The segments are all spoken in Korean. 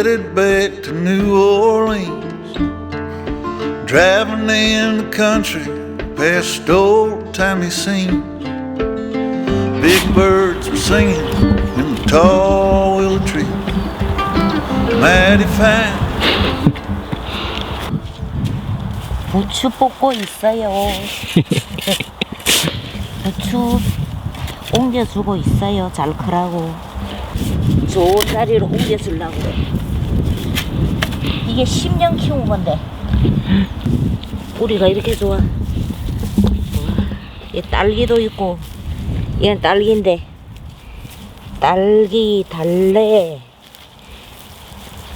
headed back to New Orleans. Driving in the country past old timey scenes. Big birds were singing in the tall willow tree. Mighty fine. 부추 뽑고 있어요. 부추 옮겨주고 있어요. 잘 크라고. 좋은 자리로 옮겨주려고. 이게 10년 키운 건데. 뿌리가 이렇게 좋아. 얘 딸기도 있고, 얘는 딸기인데, 딸기, 달래,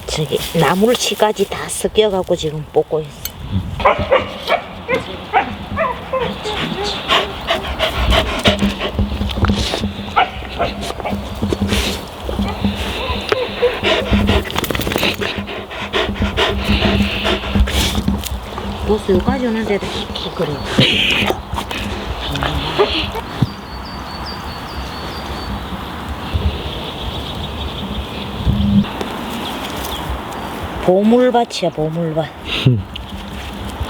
저기 나물치까지 다 섞여갖고 지금 뽑고 있어. 오는데도 킥킥 거려. 보물밭이야 보물밭.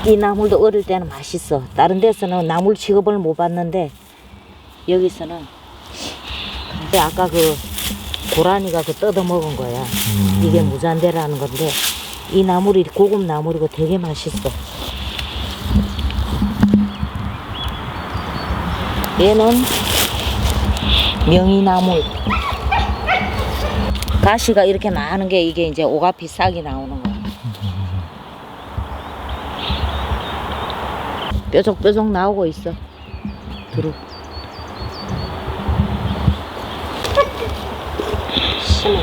이 나물도 어릴 때는 맛있어. 다른 데서는 나물 취급을 못 받는데 여기서는 근데 아까 그 고라니가 그 뜯어 먹은 거야. 이게 무잔대라는 건데 이 나물이 고급 나물이고 되게 맛있어. 얘는 명이나물. 가시가 이렇게 많은 게 이게 이제 오가피 싹이 나오는 거야. 뾰족뾰족 나오고 있어. 두릅. 심어.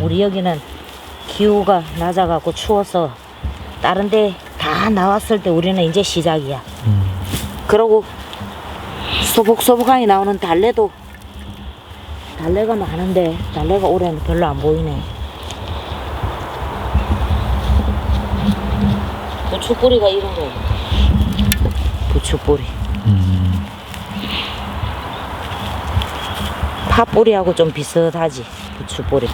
우리 여기는 기후가 낮아갖고 추워서 다른데 다 나왔을 때 우리는 이제 시작이야. 그러고 소복소복하게 나오는 달래도 달래가 많은데 달래가 올해는 별로 안 보이네. 부추뿌리가 이런 거. 부추뿌리. 파뿌리하고 좀 비슷하지. 부추뿌리.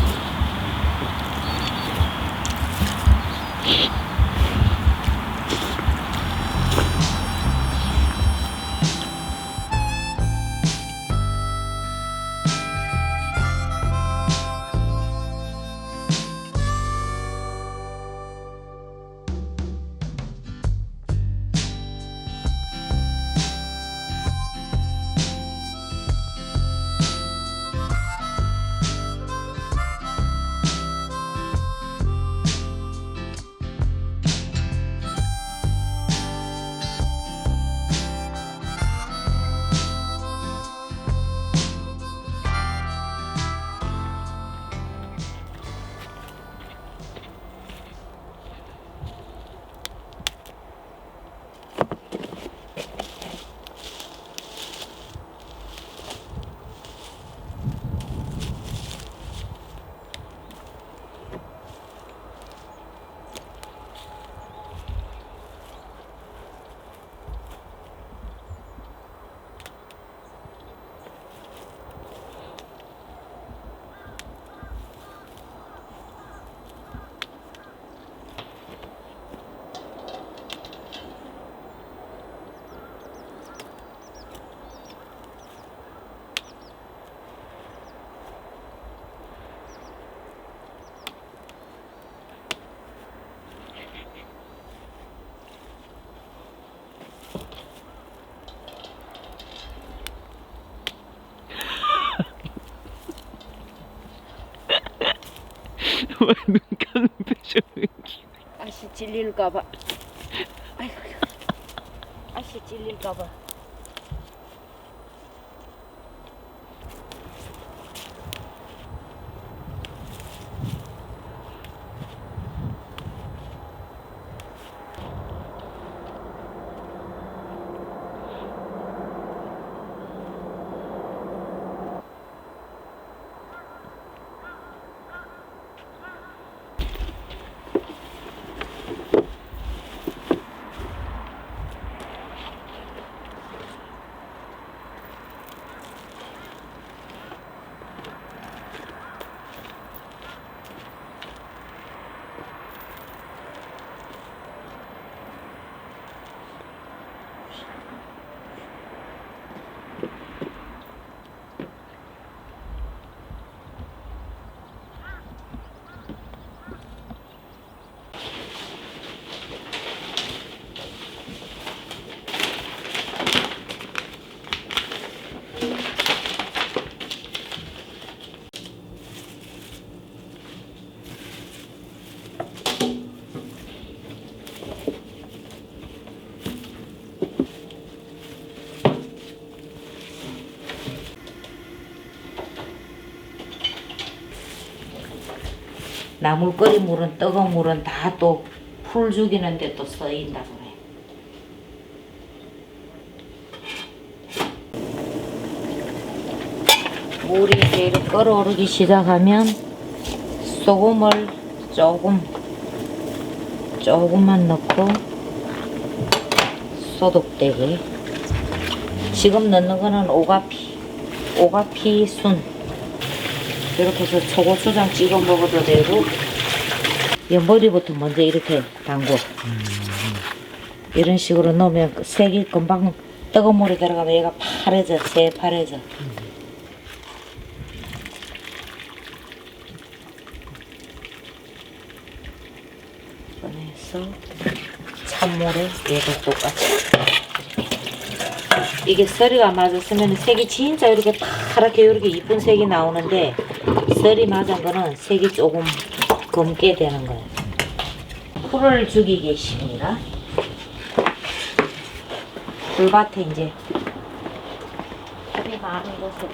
눈 감는 표정이 아씨 찔릴까봐. 아이고. 아씨 찔릴까봐. 나물 끓인 물은 뜨거운 물은 다 또 풀 죽이는데 또 쓰인다고 그래. 물이 이제 끓어오르기 시작하면 소금을 조금 조금만 넣고 소독되게 지금 넣는 거는 오가피 오가피 순 이렇게 해서 초고추장 찍어 먹어도 되고. 이 머리부터 먼저 이렇게 담고. 이런 식으로 넣으면 그 색이 금방 뜨거운 물에 들어가면 얘가 파래져 새파래져. 꺼내서 찬물에 얘도 똑같이 이게 썰이가 맞았으면 색이 진짜 이렇게 파랗게 이렇게 이쁜 색이 나오는데 썰이 맞은 거는 색이 조금 검게 되는 거예요. 풀을 죽이기 쉽니다. 불밭에 이제 풀이 많은 곳에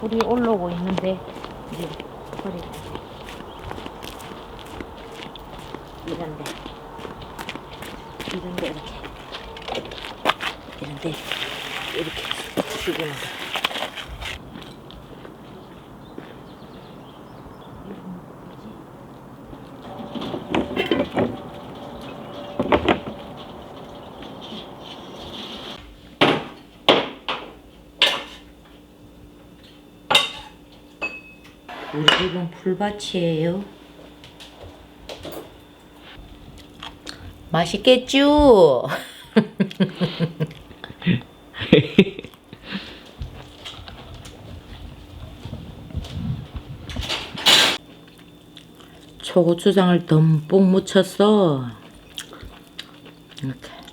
불이 올라오고 있는데 이제 풀이 이런데 이런데 이렇게 이런데 이렇게 거. 우리 집은 풀밭이에요. 맛있겠죠? 초고추장을 듬뿍 묻혔어. 이렇게.